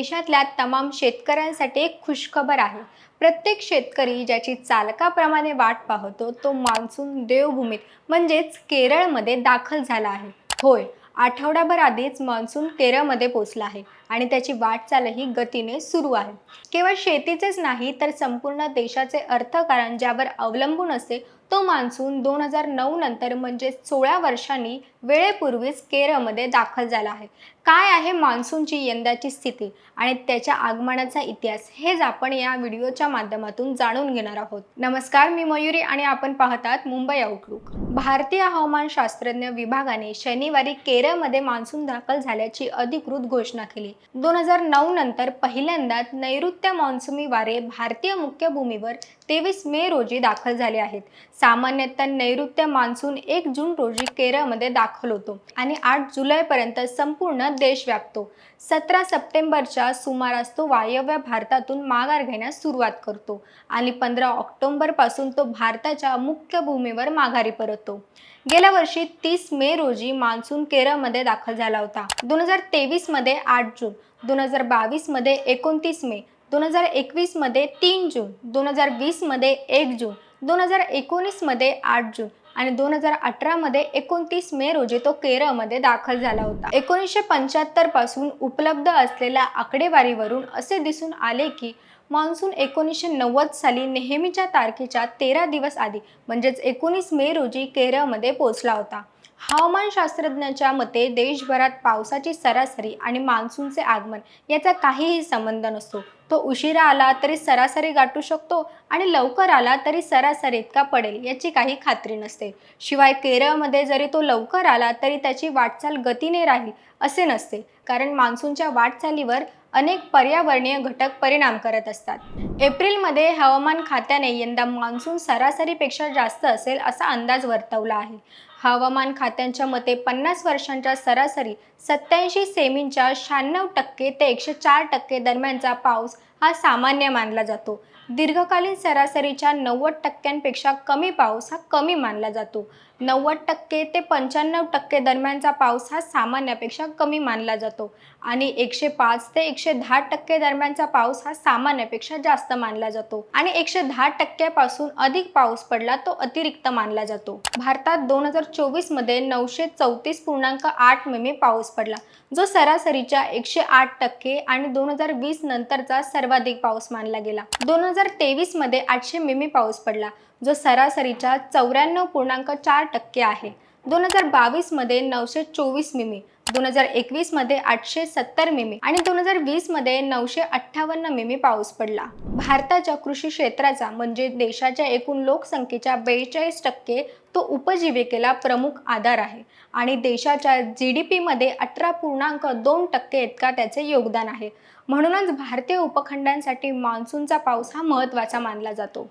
देशातल्या तमाम शेतकऱ्यांसाठी एक खुशखबर आहे. प्रत्येक शेतकरी ज्याची चालकाप्रमाणे वाट पाहतो तो मान्सून देवभूमीत म्हणजेच केरळमध्ये दाखल झाला आहे. होय आठवडाभर आधीच मान्सून केरळमध्ये पोचला आहे आणि त्याची वाटचालही गतीने सुरू आहे. केवळ शेतीचेच नाही तर संपूर्ण देशाचे अर्थकारण ज्यावर अवलंबून असते तो मान्सून दोन हजार नऊ नंतर म्हणजे सोळा वर्षांनी वेळेपूर्वीच केरळमध्ये दाखल झाला आहे. काय आहे मान्सूनची यंदाची स्थिती आणि त्याच्या आगमनाचा इतिहास हेच आपण या व्हिडिओच्या माध्यमातून जाणून घेणार आहोत. नमस्कार मी मयुरी आणि आपण पाहतात मुंबई आउटलुक भारतीय हवामान शास्त्रज्ञ विभागाने शनिवारी केरळमध्ये मान्सून दाखल झाल्याची अधिकृत घोषणा केली. दोन हजार नऊ नंतर पहिल्यांदा नैऋत्य मान्सूमी वारे भारतीय मुख्य भूमीवर तेवीस मे रोजी दाखल झाले आहेत. सामान्यतः नैऋत्य मान्सून एक जून रोजी केरळमध्ये दाखल होतो आणि आठ जुलैपर्यंत संपूर्ण देश व्यापतो. सतरा सप्टेंबरच्या सुमारास तो वायव्य भारतातून माघार घेण्यास सुरुवात करतो आणि पंधरा ऑक्टोंबरपासून तो भारताच्या मुख्य भूमीवर माघारी परततो. गेल्या वर्षी तीस मे रोजी मान्सून केरळमध्ये दाखल झाला होता. दोन हजार तेवीसमध्ये आठ जून दोन हजार बावीसमध्ये एकोणतीस मे दोन हजार एकवीसमध्ये तीन जून दोन हजार वीसमध्ये एक जून दोन हजार एकोणीसमध्ये आठ जून आणि दोन हजार अठरामध्ये एकोणतीस मे रोजी तो केरळमध्ये दाखल झाला होता. एकोणीसशे पंच्याहत्तरपासून उपलब्ध असलेल्या आकडेवारीवरून असे दिसून आले की मान्सून एकोणीसशे नव्वद साली नेहमीच्या तारखेच्या तेरा दिवस आधी म्हणजेच एकोणीस मे रोजी केरळमध्ये पोहोचला होता. हवामानशास्त्रज्ञाच्या मते देशभरात पावसाची सरासरी आणि मान्सूनचे आगमन याचा काहीही संबंध नसतो. तो उशिरा आला तरी सरासरी गाठू शकतो आणि लवकर आला तरी सरासरी इतका पडेल याची काही खात्री नसते. शिवाय केरळमध्ये जरी तो लवकर आला तरी त्याची वाटचाल गतीने राहील असे नसते कारण मान्सूनच्या वाटचालीवर अनेक पर्यावरणीय घटक परिणाम करत असतात. एप्रिलमध्ये हवामान खात्याने यंदा मान्सून सरासरीपेक्षा जास्त असेल असा अंदाज वर्तवला आहे. हवामान खात्यांच्या मते पन्नास वर्षांच्या सरासरी सत्याऐंशी सेमींच्या शहाण्णव टक्के ते एकशे चार टक्के दरम्यानचा पाऊस हा सामान्य मानला जातो. दीर्घकालीन सरासरीच्या नव्वद टक्क्यांपेक्षा कमी पाऊस हा कमी मानला जातो. नव्वद टक्के ते पंच्याण्णव टक्के दरम्यानचा पाऊस हा सामान्यापेक्षा कमी मानला जातो. आणि एकशे पाच ते एकशे दहा टक्के दरम्यानचा पाऊस हा सामान्यापेक्षा जास्त मानला जातो. आणि एकशे दहा टक्क्यापासून अधिक पाऊस पडला तो अतिरिक्त मानला जातो. भारतात दोन हजार चोवीसमध्ये नऊशे चौतीस पूर्णांक आठ मिमी पाऊस पडला जो सरासरीच्या एकशे आठ टक्के आणि दोन हजार वीस नंतरचा सर्वाधिक पाऊस मानला गेला. दोन हजार तेवीसमध्ये आठशे मिमी पाऊस पडला जो सरासरीच्या चौऱ्याण्णव पूर्णांक चार टक्के आहे. दोन हजार बावीसमध्ये नऊशे चोवीस मिमी दोन हजार एकवीसमध्ये आठशे सत्तर मिमी आणि दोन हजार वीसमध्ये नऊशे अठ्ठावन्न मिमी पाऊस पडला. भारताच्या कृषी क्षेत्राचा म्हणजे देशाच्या एकूण लोकसंख्येच्या बेचाळीस टक्के तो उपजीविकेला प्रमुख आधार आहे आणि देशाच्या जी डी पीमध्ये अठरा पूर्णांक दोन टक्के इतका त्याचे योगदान आहे. म्हणूनच भारतीय उपखंडांसाठी मान्सूनचा पाऊस हा महत्त्वाचा मानला जातो.